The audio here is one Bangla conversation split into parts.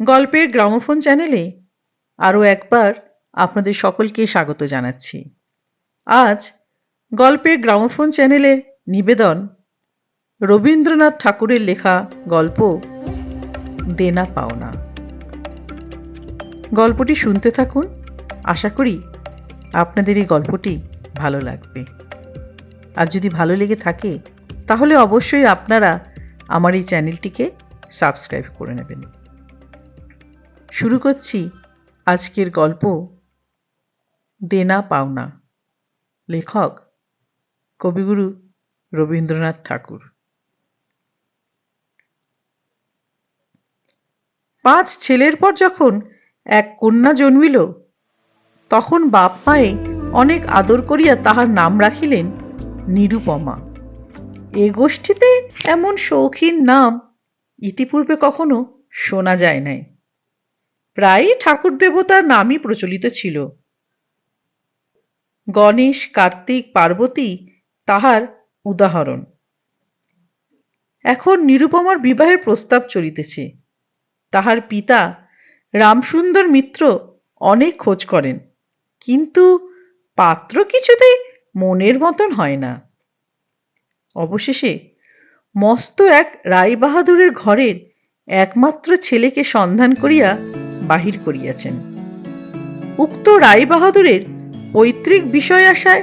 গল্পের গ্রামোফোন চ্যানেলে আরও একবার আপনাদের সকলকে স্বাগত জানাচ্ছি। আজ গল্পের গ্রামোফোন চ্যানেলের নিবেদন। রবীন্দ্রনাথ ঠাকুরের লেখা গল্প, দেনা পাওনা। গল্পটি শুনতে থাকুন। আশা করি আপনাদের এই গল্পটি ভালো লাগবে। আর যদি ভালো লেগে থাকে, তাহলে অবশ্যই আপনারা আমার এই চ্যানেলটিকে সাবস্ক্রাইব করে নেবেন। শুরু করছি আজকের গল্প, দেনা পাওনা। লেখক কবিগুরু রবীন্দ্রনাথ ঠাকুর। পাঁচ ছেলের পর যখন এক কন্যা জন্মিল, তখন বাপ মায়ে অনেক আদর করিয়া তাহার নাম রাখিলেন নিরুপমা। এ গোষ্ঠীতে এমন শৌখিন নাম ইতিপূর্বে কখনো শোনা যায় নাই। প্রায়ই ঠাকুর দেবতার নামই প্রচলিত ছিল। গণেশ, কার্তিক, পার্বতী তাহার উদাহরণ। এখন নিরুপমার বিবাহের প্রস্তাব চলিতেছে। তাহার পিতা রামসুন্দর মিত্র অনেক খোঁজ করেন, কিন্তু পাত্র কিছুতেই মনের মতন হয় না। অবশেষে মস্ত এক রায়বাহাদুরের ঘরের একমাত্র ছেলেকে সন্ধান করিয়া বাহির করিয়াছেন। উক্ত রায়বাহাদুরের পৈতৃক বিষয় আশায়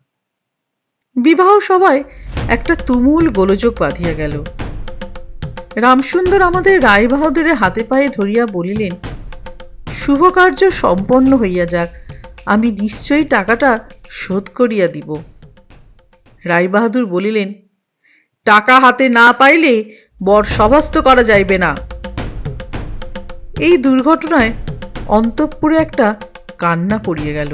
বিবাহ সভায় একটা তুমুল গোলযোগ বাঁধিয়া গেল। রামসুন্দর আমাদের রায়বাহাদুরের হাতে পায়ে ধরিয়া বলিলেন শুভ কার্য সম্পন্ন হইয়া যাক, আমি নিশ্চয়ই টাকাটা শোধ করিয়া দিব। রায়বাহাদুর বলিলেন, টাকা হাতে না পাইলে বর সভাস্ত করা যাইবে না। এই দুর্ঘটনায় অন্তঃপুরে একটা কান্না পড়িয়া গেল।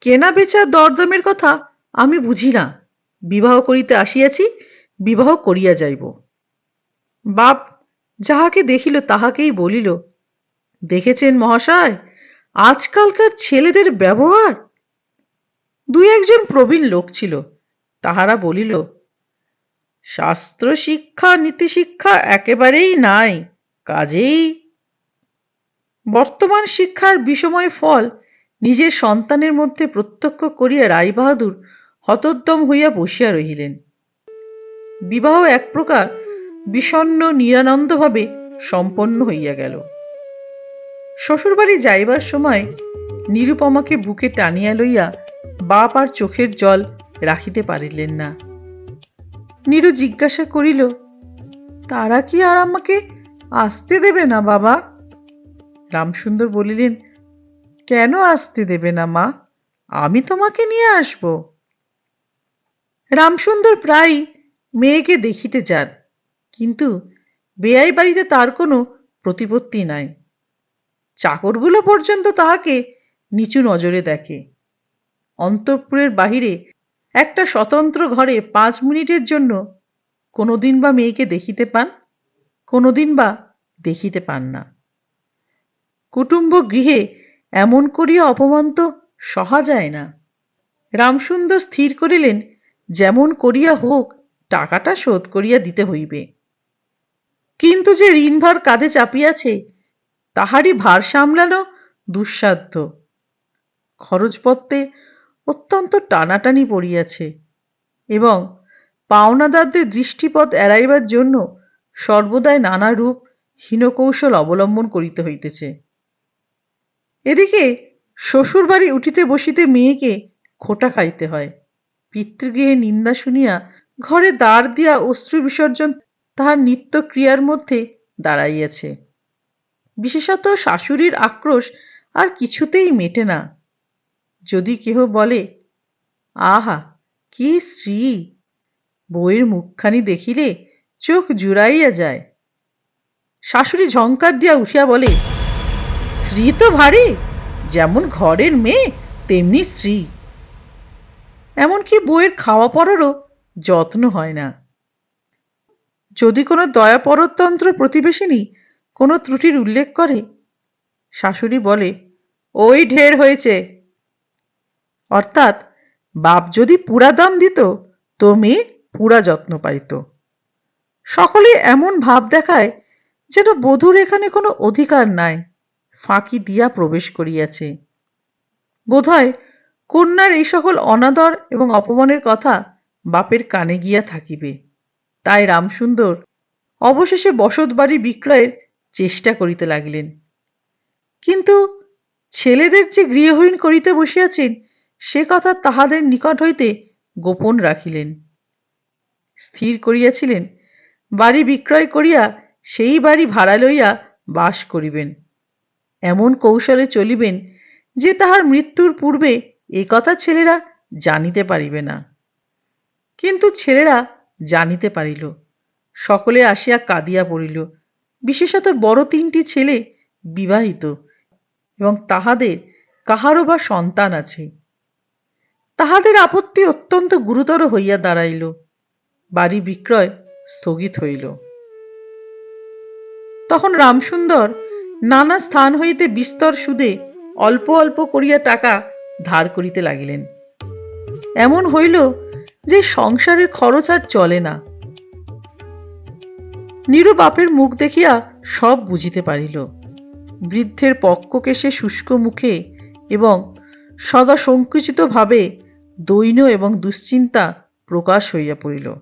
কেনা বেচা দরদামের কথা আমি বুঝি না। বিবাহ করিতে আসিয়াছি, বিবাহ করিয়া যাইব। বাপ যাহাকে দেখিল তাহাকেই বলিল, দেখেছেন মহাশয়, আজকালকার ছেলেদের ব্যবহার? দুই একজন প্রবীণ লোক ছিল, তাহারা বলিল, শাস্ত্র শিক্ষা, নীতি শিক্ষা একেবারেই নাই, কাজেই বর্তমান শিক্ষার বিষময় ফল নিজের সন্তানের মধ্যে প্রত্যক্ষ করিয়া রায়বাহাদুর হতোদ্যম হইয়া বসিয়া রহিলেন। বিবাহ এক প্রকার বিষণ্ন নিরানন্দভাবে সম্পন্ন হইয়া গেল। শ্বশুরবাড়ি যাইবার সময় নিরুপমাকে বুকে টানিয়া লইয়া বাপ আর চোখের জল রাখিতে পারিলেন না। নীরু জিজ্ঞাসা করিল, তারা কি আর আমাকে আসতে দেবে না বাবা? রামসুন্দর বলিলেন কেন আসতে দেবে না, মা? আমি তোমাকে নিয়ে আসব। রামসুন্দর প্রায় মেয়েকে দেখিতে যান, কিন্তু বেয়াই বাড়িতে তার কোনো প্রতিপত্তি নাই। চাকরগুলো পর্যন্ত তাহাকে নিচু নজরে দেখে। অন্তঃপুরের বাহিরে একটা স্বতন্ত্র ঘরে পাঁচ মিনিটের জন্য কোনোদিন বা মেয়েকে দেখিতে পান, কোনোদিন বা দেখিতে পান না। কুটুম্ব গৃহে এমন করিয়া অপমান তো সহা যায় না। রামসুন্দর স্থির করিলেন, যেমন করিয়া হোক, টাকাটা শোধ করিয়া দিতে হইবে। কিন্তু যে ঋণভার কাঁধে চাপিয়াছে, তাহারই ভার সামলানো দুঃসাধ্য। খরচপত্রে অত্যন্ত টানাটানি পড়িয়াছে এবং পাওনাদারদের দৃষ্টিপথ এড়াইবার জন্য সর্বদাই নানা রূপ হীনকৌশল অবলম্বন করিতে হইতেছে। এদিকে শ্বশুরবাড়ি উঠিতে বসিতে মেয়েকে খোটা খাইতে হয়। পিতৃগৃহে নিন্দা শুনিয়া ঘরে দাঁড় দিয়া অশ্রু বিসর্জন তাহার নিত্য ক্রিয়ার মধ্যে দাঁড়াইয়াছে। বিশেষত শাশুড়ির আক্রোশ আর কিছুতেই মেটে না। যদি কেহ বলে, আহা, কি শ্রী বইয়ের মুখখানি দেখিলে চোখ জুড়াইয়া যায়। শাশুড়ি ঝংকার দিয়া উঠিয়া বলে শ্রী তো ভারী, যেমন ঘরের মেয়ে, তেমনি শ্রী এমনকি বইয়ের খাওয়া পড়ারও যত্ন হয় না। যদি কোনো দয়াপরতন্ত্র প্রতিবেশিনী কোনো ত্রুটির উল্লেখ করে, শাশুড়ি বলে, ওই ঢের হয়েছে। অর্থাৎ, বাপ যদি পুরা দাম দিত, তো মেয়ে পুরা যত্ন পাইত। সকলে এমন ভাব দেখায় যেন বধূর এখানে কোনো অধিকার নাই। ফাঁকি দিয়া প্রবেশ করিয়াছে। বোধহয় কন্যার এই সকল অনাদর এবং অপমানের কথা বাপের কানে গিয়া থাকিবে। তাই রামসুন্দর অবশেষে বসত বাড়ি বিক্রয়ের চেষ্টা করিতে লাগিলেন। কিন্তু ছেলেদের যে গৃহহীন করিতে বসিয়াছেন, সে কথা তাহাদের নিকট হইতে গোপন রাখিলেন। স্থির করিয়াছিলেন, বাড়ি বিক্রয় করিয়া সেই বাড়ি ভাড়া লইয়া বাস করিবেন। এমন কৌশলে চলিবেন যে তাহার মৃত্যুর পূর্বে এ কথা ছেলেরা জানিতে পারিবে না। কিন্তু ছেলেরা জানিতে পারিল, সকলে আসিয়া কাঁদিয়া পড়িল। বিশেষত বড় তিনটি ছেলে বিবাহিত এবং তাহাদের কাহারও বা সন্তান আছে। তাহাদের আপত্তি অত্যন্ত গুরুতর হইয়া দাঁড়াইল, বাড়ি বিক্রয় স্থগিত হইল। তখন রামসুন্দর নানা স্থান হইতে বিস্তর সুদে অল্প অল্প করিয়া টাকা ধার করিতে লাগিলেন। এমন হইল যে সংসারের খরচ আর চলে না। নিরু বাপের মুখ দেখিয়া সব বুঝিতে পারিল। বৃদ্ধের পক্ষকে সে শুষ্ক মুখে এবং সদা সংকুচিত ভাবে দৈন্য এবং দুশ্চিন্তা প্রকাশ হইয়া পড়িল।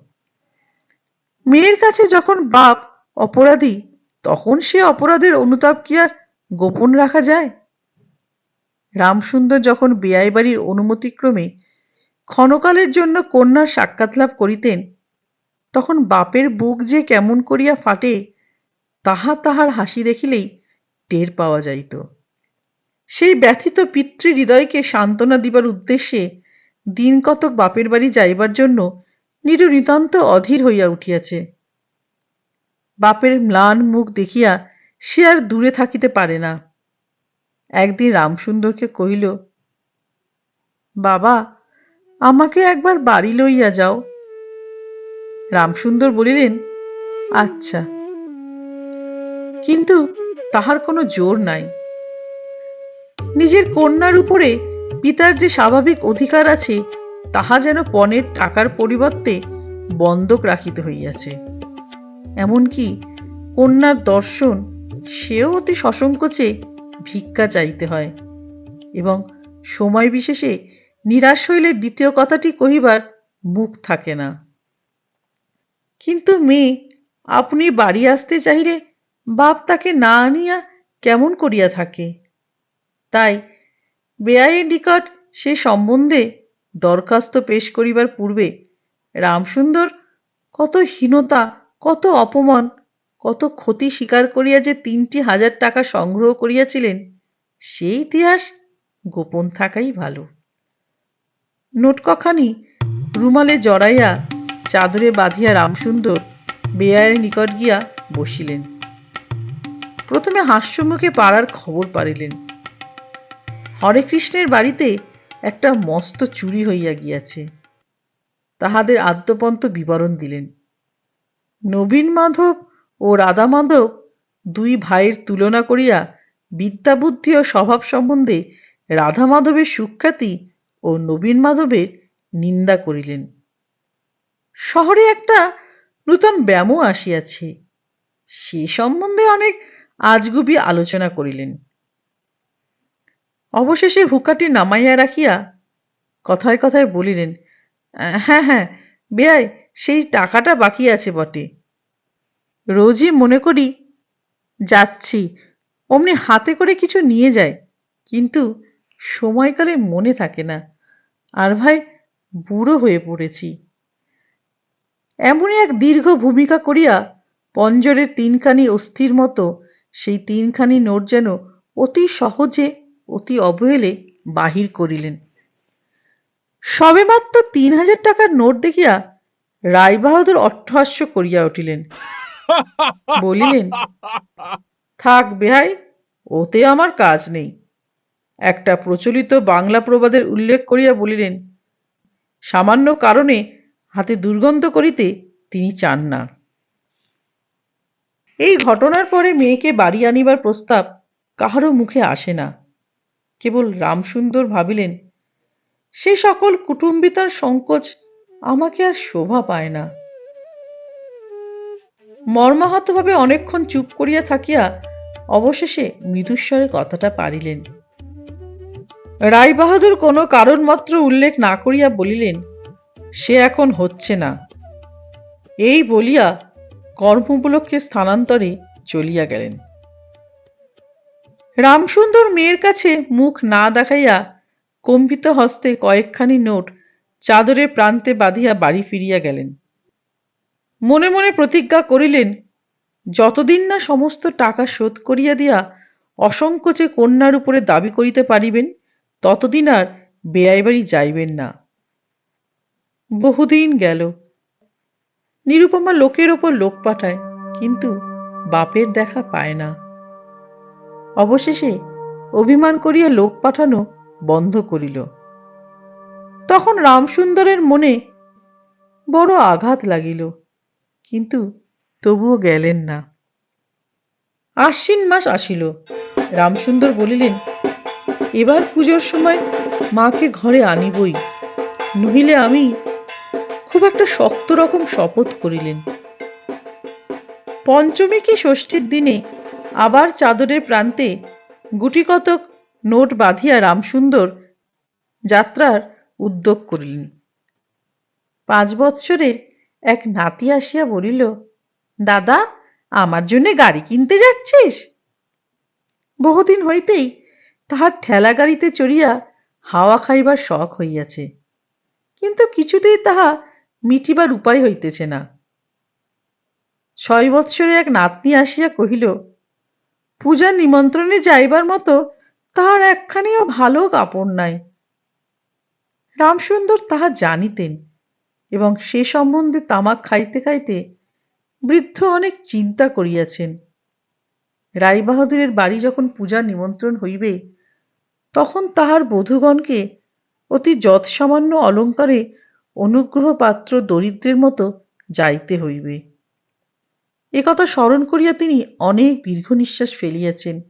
মেয়ের কাছে যখন বাপ অপরাধী তখন সে অপরাধের অনুতাপ কি আর গোপন রাখা যায়? রামসুন্দর যখন বেয়াই বাড়ির অনুমতিক্রমে ক্ষণকালের জন্য কন্যার সাক্ষাৎ লাভ করিতেন, তখন বাপের বুক যে কেমন করিয়া ফাটে, তাহা তাহার হাসি দেখিলেই টের পাওয়া যাইত। সেই ব্যথিত পিতৃ হৃদয়কে সান্ত্বনা দিবার উদ্দেশ্যে দিন কতক বাপের বাড়ি যাইবার জন্য নিরু নিতান্ত অধীর হইয়া উঠিয়াছে। বাপের ম্লান মুখ দেখিয়া সে আর দূরে থাকিতে পারে না। একদিন রামসুন্দরকে কহিল, বাবা, আমাকে একবার বাড়ি লইয়া যাও। রামসুন্দর বলিলেন আচ্ছা। কিন্তু তাহার কোনো জোর নাই। নিজের কন্যার উপরে পিতার যে স্বাভাবিক অধিকার আছে, তাহা যেন পণের টাকার পরিবর্তে বন্ধক রাখিতে হইয়াছে। এমনকি কন্যার দর্শন সেও অতি সসংকোচে ভিক্ষা চাইতে হয় এবং সময় বিশেষে নিরাশ হইলে দ্বিতীয় কথাটি কহিবার মুখ থাকে না। কিন্তু মেয়ে, আপনি বাড়ি আসতে চাইলে বাপ তাকে না আনিয়া কেমন করিয়া থাকে? তাই বেআইয়ের নিকট সে সম্বন্ধে দরখাস্ত পেশ করিবার পূর্বে রামসুন্দর কত হীনতা কত অপমান, কত ক্ষতি স্বীকার করিয়া যে তিনটি হাজার টাকা সংগ্রহ করিয়াছিলেন সেই ইতিহাস গোপন থাকাই ভালো। নোটকখানি রুমালে জড়াইয়া চাদরে বাঁধিয়া রামসুন্দর বেয়ায়ের নিকট গিয়া বসিলেন। প্রথমে হাস্যমুখে পাড়ার খবর পারিলেন হরে কৃষ্ণের বাড়িতে একটা মস্ত চুরি হইয়া গিয়াছে। তাহাদের আদ্যপন্ত বিবরণ দিলেন। নবীন মাধব ও রাধা মাধব দুই ভাইয়ের তুলনা করিয়া বিদ্যা বুদ্ধি ও স্বভাব সম্বন্ধে রাধা মাধবের সুখ্যাতি ও নবীন মাধবের নিন্দা করিলেন। শহরে একটা নূতন ব্যামো আসিয়াছে। সে সম্বন্ধে অনেক আজগুবি আলোচনা করিলেন। অবশেষে হুকাটি নামাইয়া রাখিয়া কথায় কথায় বলিলেন "আহ, হ্যাঁ হ্যাঁ বেয়াই, সেই টাকাটা বাকি আছে বটে। রোজই মনে করি, যাচ্ছি, অমনি হাতে করে কিছু নিয়ে যায় কিন্তু সময়কালে মনে থাকে না। আর ভাই, বুড়ো হয়ে পড়েছি। এমনই এক দীর্ঘ ভূমিকা করিয়া পঞ্জরের তিনখানি অস্থির মতো, সেই তিনখানি নোট যেন অতি সহজে, অতি অবহেলে বাহির করিলেন। সবেমাত্র তিন হাজার টাকার নোট দেখিয়া রায়বাহাদুর অট্টহাস্য করিয়া উঠিলেন। বলিলেন, থাক বেহাই ওতে আমার কাজ নেই। একটা প্রচলিত বাংলা প্রবাদের উল্লেখ করিয়া বলিলেন, সামান্য কারণে হাতে দুর্গন্ধ করিতে তিনি চান না। এই ঘটনার পরে মেয়েকে বাড়ি আনিবার প্রস্তাব কাহারও মুখে আসে না। কেবল রামসুন্দর ভাবিলেন সে সকল কুটুম্বিতার সংকোচ আমাকে আর শোভা পায় না। মর্মাহতভাবে অনেকক্ষণ চুপ করিয়া থাকিয়া অবশেষে মৃদুস্বরে কথাটা পারিলেন। রায়বাহাদুর কোনো কারণ মাত্র উল্লেখ না করিয়া বলিলেন, সে এখন হচ্ছে না। এই বলিয়া কর্মোপলক্ষে স্থানান্তরে চলিয়া গেলেন। রামসুন্দর মেয়ের কাছে মুখ না দেখাইয়া কম্পিত হস্তে কয়েকখানি নোট চাদরের প্রান্তে বাঁধিয়া বাড়ি ফিরিয়া গেলেন। মনে মনে প্রতিজ্ঞা করিলেন, যতদিন না সমস্ত টাকা শোধ করিয়া দিয়া অসংকোচে কন্যার উপরে দাবি করিতে পারিবেন, ততদিন আর বেয়াই বাড়ি যাইবেন না। বহুদিন গেল। নিরুপমা লোকের ওপর লোক পাঠায়, কিন্তু বাপের দেখা পায় না। অবশেষে অভিমান করিয়া লোক পাঠানো বন্ধ করিল। তখন রামসুন্দরের মনে বড় আঘাত লাগিল, কিন্তু তবুও গেলেন না। আশ্বিন মাস আসিল। রামসুন্দর বলিলেন, এবার পুজোর সময় মাকে ঘরে আনিবই, নহিলে আমি খুব একটা শক্ত রকম শপথ করিলেন। পঞ্চমী কি ষষ্ঠীর দিনে আবার চাদরের প্রান্তে গুটি কতক নোট বাঁধিয়া রামসুন্দর যাত্রার উদ্যোগ করিলেন। পাঁচ বৎসরের এক নাতি আসিয়া বলিল, দাদা, আমার জন্য গাড়ি কিনতে যাচ্ছিস? বহুদিন হইতেই তাহার ঠেলা গাড়িতে চড়িয়া হাওয়া খাইবার শখ হইয়াছে। কিন্তু কিছুতেই তাহা মিটিবার উপায় হইতেছে না। ছয় বৎসরে এক নাতনি আসিয়া কহিল, পূজার নিমন্ত্রণে যাইবার মতো তাহার একখানিও ভালো কাপড় নাই। রামসুন্দর তাহা জানিতেন এবং সে সম্বন্ধে তামাক খাইতে খাইতে বৃদ্ধ অনেক চিন্তা করিয়াছেন। রায়বাহাদুরের বাড়ি যখন পূজার নিমন্ত্রণ হইবে, তখন তাহার বধূগণকে অতি যৎসামান্য অলঙ্কারে অনুগ্রহ পাত্র দরিদ্রের মতো যাইতে হইবে। একথা স্মরণ করিয়া তিনি অনেক দীর্ঘ নিঃশ্বাস ফেলিয়াছেন।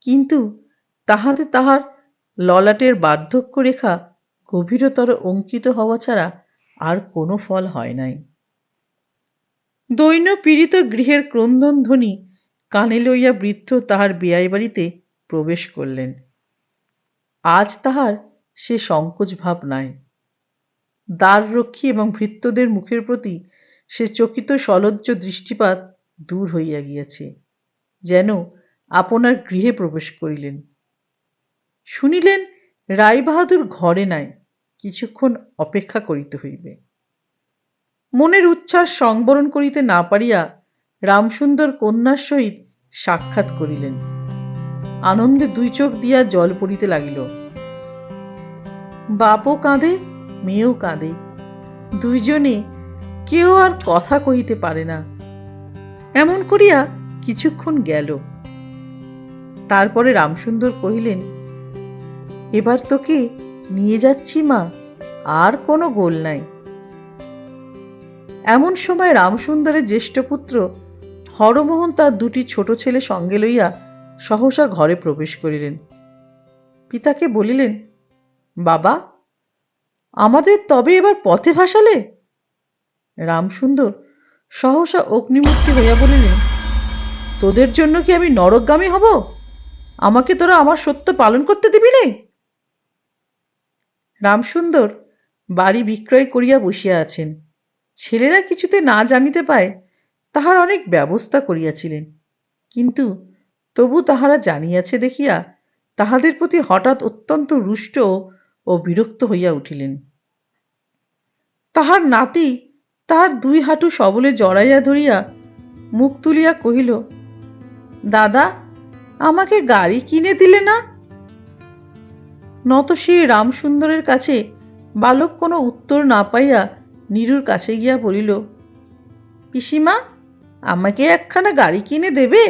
কিন্তু তাহাতে তাহার ললাটের বার্ধক্য রেখা গভীরতর অঙ্কিত হওয়া ছাড়া আর কোনো ফল হয় নাই। দৈন্য পীড়িত গৃহের ক্রন্দন ধ্বনি কানে লইয়া বৃদ্ধ তাহার বেয়াই বাড়িতে প্রবেশ করলেন। আজ তাহার সে সংকোচ ভাব নাই। দ্বাররক্ষী এবং ভৃত্যদের মুখের প্রতি সে চকিত সলজ্জ দৃষ্টিপাত দূর হইয়া গিয়াছে, যেন আপনার গৃহে প্রবেশ করিলেন। শুনিলেন, রায়বাহাদুর ঘরে নাই, কিছুক্ষণ অপেক্ষা করিতে হইবে। মনের উচ্ছ্বাস সংবরণ করিতে না পারিয়া রামসুন্দর কন্যার সহিত সাক্ষাৎ করিলেন। আনন্দে দুই চোখ দিয়া জল পড়িতে লাগিল। বাপও কাঁদে, মেয়েও কাঁদে। দুইজনে কেউ আর কথা কহিতে পারে না। এমন করিয়া কিছুক্ষণ গেল। তারপরে রামসুন্দর কহিলেন এবার তোকে নিয়ে যাচ্ছি মা, আর কোনো গোল নাই। এমন সময় রামসুন্দরের জ্যেষ্ঠ পুত্র হরমোহন তার দুটি ছোট ছেলে সঙ্গে লইয়া সহসা ঘরে প্রবেশ করিলেন। পিতাকে বলিলেন, বাবা, আমাদের তবে এবার পথে ভাসালে? রামসুন্দর সহসা অগ্নিমূর্তি হইয়া বলিলেন, তোদের জন্য কি আমি নরকগামী হব? আমাকে তোরা আমার সত্য পালন করতে দিবি নে? রামসুন্দর বাড়ি বিক্রয় করিয়া বসিয়া আছেন। ছেলেরা কিছুতে না জানিতে পায় তাহার অনেক ব্যবস্থা করিয়াছিলেন। কিন্তু তবু তাহারা জানিয়াছে দেখিয়া তাহাদের প্রতি হঠাৎ অত্যন্ত রুষ্ট ও বিরক্ত হইয়া উঠিলেন। তাহার নাতি তাহার দুই হাঁটু সবলে জড়াইয়া ধরিয়া মুখ তুলিয়া কহিল, দাদা, আমাকে গাড়ি কিনে দিলে না? নত সেই রামসুন্দরের কাছে বালক কোনো উত্তর না পাইয়া নীরুর কাছে গিয়া বলিল, পিসিমা, আমাকে একখানা গাড়ি কিনে দেবে?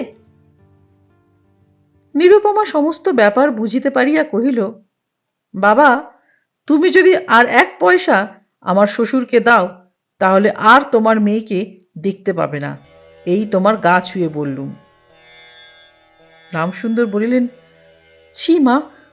নিরুপমা সমস্ত ব্যাপার বুঝিতে পারিয়া কহিল, বাবা, তুমি যদি আর এক পয়সা আমার শ্বশুরকে দাও, তাহলে আর তোমার মেয়েকে দেখতে পাবে না। এই তোমার গা ছুঁয়ে বললুম। রামসুন্দর বলিলেন, ছি মা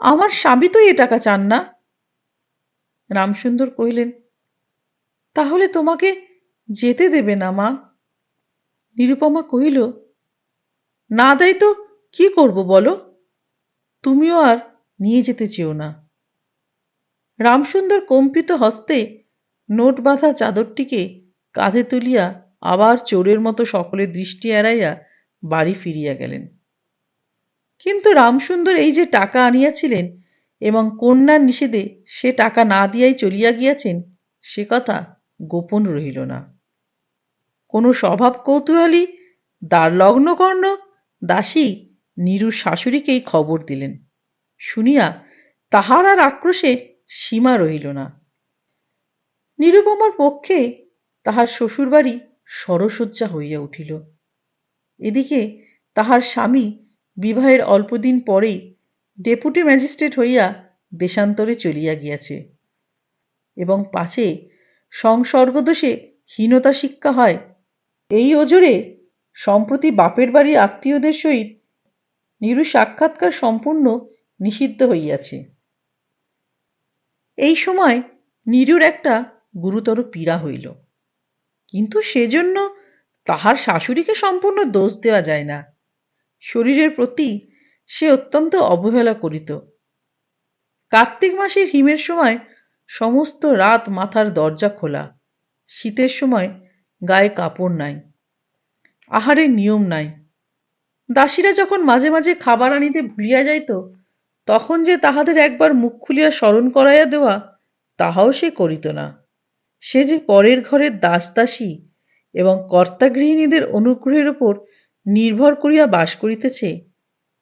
আমার স্বামী তো এ টাকা চান না। রামসুন্দর কহিলেন, তাহলে তোমাকে যেতে দেবে না মা। নিরুপমা কহিল, না দেয় তো কি করব বলো? তুমিও আর নিয়ে যেতে চেও না। রামসুন্দর কম্পিত হস্তে নোট বাঁধা চাদরটিকে কাঁধে তুলিয়া আবার চোরের মতো সকলের দৃষ্টি এড়াইয়া বাড়ি ফিরিয়া গেলেন। কিন্তু রামসুন্দর এই যে টাকা আনিয়াছিলেন এবং কন্যার নিষেধে সে টাকা না দিয়াই চলিয়া গিয়াছেন, সে কথা গোপন রহিল না। কোনো স্বভাব কৌতূহলী দ্বারলগ্ন কর্ণ দাসী নীরুর শাশুড়িকেই খবর দিলেন। শুনিয়া তাহার আর আক্রোশের সীমা রহিল না। নিরুপমার পক্ষে তাহার শ্বশুরবাড়ি সরসজ্জা হইয়া উঠিল। এদিকে তাহার স্বামী বিবাহের অল্পদিন পরেই ডেপুটি ম্যাজিস্ট্রেট হইয়া দেশান্তরে চলিয়া গিয়াছে এবং পাছে সংসর্গদোষে হীনতা শিক্ষা হয়, এই ওজরে সম্প্রতি বাপের বাড়ি আত্মীয়দের সহিত নিরু সাক্ষাৎকার সম্পূর্ণ নিষিদ্ধ হইয়াছে। এই সময় নিরুর একটা গুরুতর পীড়া হইল। কিন্তু সেজন্য তাহার শাশুড়িকে সম্পূর্ণ দোষ দেওয়া যায় না। শরীরের প্রতি সে অত্যন্ত অবহেলা করিত। কার্তিক মাসের হিমের সময় সমস্ত রাত মাথার দরজা খোলা। শীতের সময় গায়ে কাপড় নাই। আহারের নিয়ম নাই। দাসীরা যখন মাঝে মাঝে খাবার আনিতে ভুলিয়া যাইত, তখন যে তাহাদের একবার মুখ খুলিয়া স্মরণ করাইয়া দেওয়া, তাহাও সে করিত না। সে যে পরের ঘরের দাস দাসী এবং কর্তাগৃহিণীদের অনুগ্রহের উপর নির্ভর করিয়া বাস করিতেছে,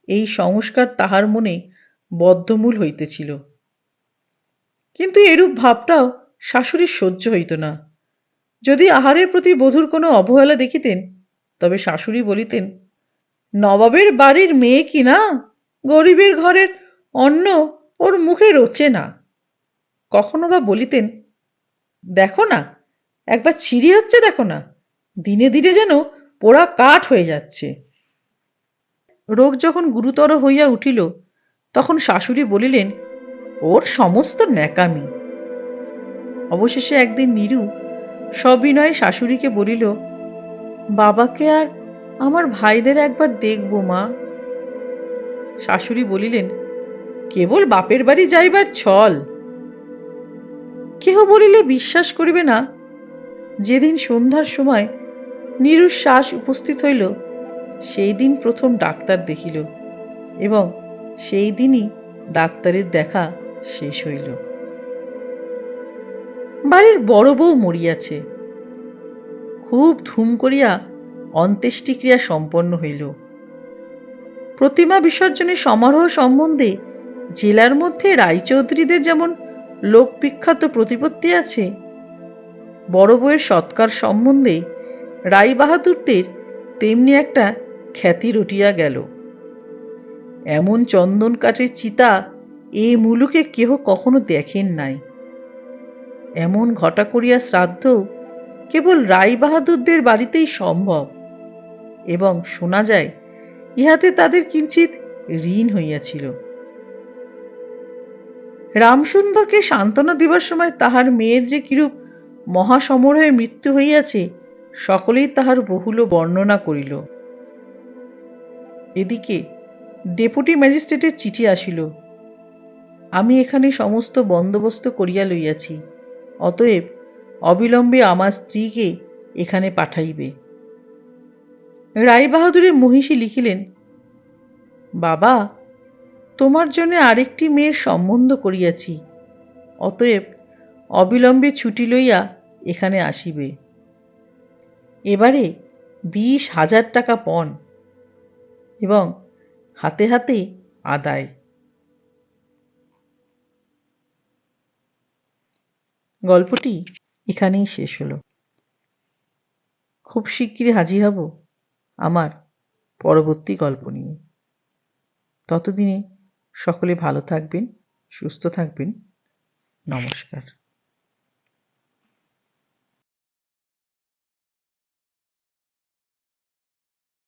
এই সংস্কার তাহার মনে বদ্ধমূল হইতেছিল। কিন্তু এরূপ ভাবটাও শাশুড়ির সহ্য হইত না। যদি আহারের প্রতি বধূর কোনো অবহেলা দেখিতেন, তবে শাশুড়ি বলিতেন, নবাবের বাড়ির মেয়ে কি না? গরিবের ঘরের অন্ন ওর মুখে রোচে না। কখনো বা বলিতেন, দেখো না, একবার ছিঁড়ি হচ্ছে দেখো না, দিনে দিনে যেন পোড়া কাঠ হয়ে যাচ্ছে। রোগ যখন গুরুতর হইয়া উঠিল, তখন শাশুড়ি বলিলেন, ওর সমস্ত ন্যাকামি। অবশেষে একদিন নীরু সবিনয়ে শাশুড়িকে বলিল, বাবাকে আর আমার ভাইদের একবার দেখব মা। শাশুড়ি বলিলেন, কেবল বাপের বাড়ি যাইবার ছল। কেহ বলিলে বিশ্বাস করিবে না, যেদিন সন্ধ্যার সময় নীরুর শ্বাস উপস্থিত হইল। সেই দিন প্রথম ডাক্তার দেখিল এবং সেই দিনই ডাক্তারের দেখা শেষ হইল। বাড়ির বড় বউ মরিয়াছে। খুব ধুম করিয়া অন্ত্যেষ্টিক্রিয়া সম্পন্ন হইল। প্রতিমা বিসর্জনের সমারোহ সম্বন্ধে জেলার মধ্যে রায়চৌধুরীদের যেমন লোকবিখ্যাত প্রতিপত্তি আছে, বড় বউয়ের সৎকার সম্বন্ধে রায় বাহাদুরদের তেমনি একটা খ্যাতি রটিয়া গেল। এমন চন্দন কাঠের চিতা এ মুলুকে কেহ কখনো দেখেন নাই। এমন ঘটা করিয়া শ্রাদ্ধ কেবল রায় বাহাদুরদের বাড়িতেই সম্ভব এবং শোনা যায় ইহাতে তাদের কিঞ্চিত ঋণ হইয়াছিল। রামসুন্দরকে সান্ত্বনা দিবার সময় তাহার মেয়ের যে কিরূপ মহাসমরহে মৃত্যু হইয়াছে সকলেই তাহার বহুল বর্ণনা করিল। এদিকে ডেপুটি ম্যাজিস্ট্রেটের চিঠি আসিল। আমি এখানে সমস্ত বন্দোবস্ত করিয়া লইয়াছি, অতএব অবিলম্বে আমার স্ত্রীকে এখানে পাঠাইবে। রায়বাহাদুরের মহিষী লিখিলেন, বাবা, তোমার জন্য আরেকটি মেয়ের সম্বন্ধ করিয়াছি, অতএব অবিলম্বে ছুটি লইয়া এখানে আসিবে। এবারে বিশ হাজার টাকা পণ এবং হাতে হাতে আদায়। গল্পটি এখানেই শেষ হলো। খুব শিগগিরই হাজির হব আমার পরবর্তী গল্প নিয়ে। ততদিনে সকলে ভালো থাকবেন, সুস্থ থাকবেন। নমস্কার।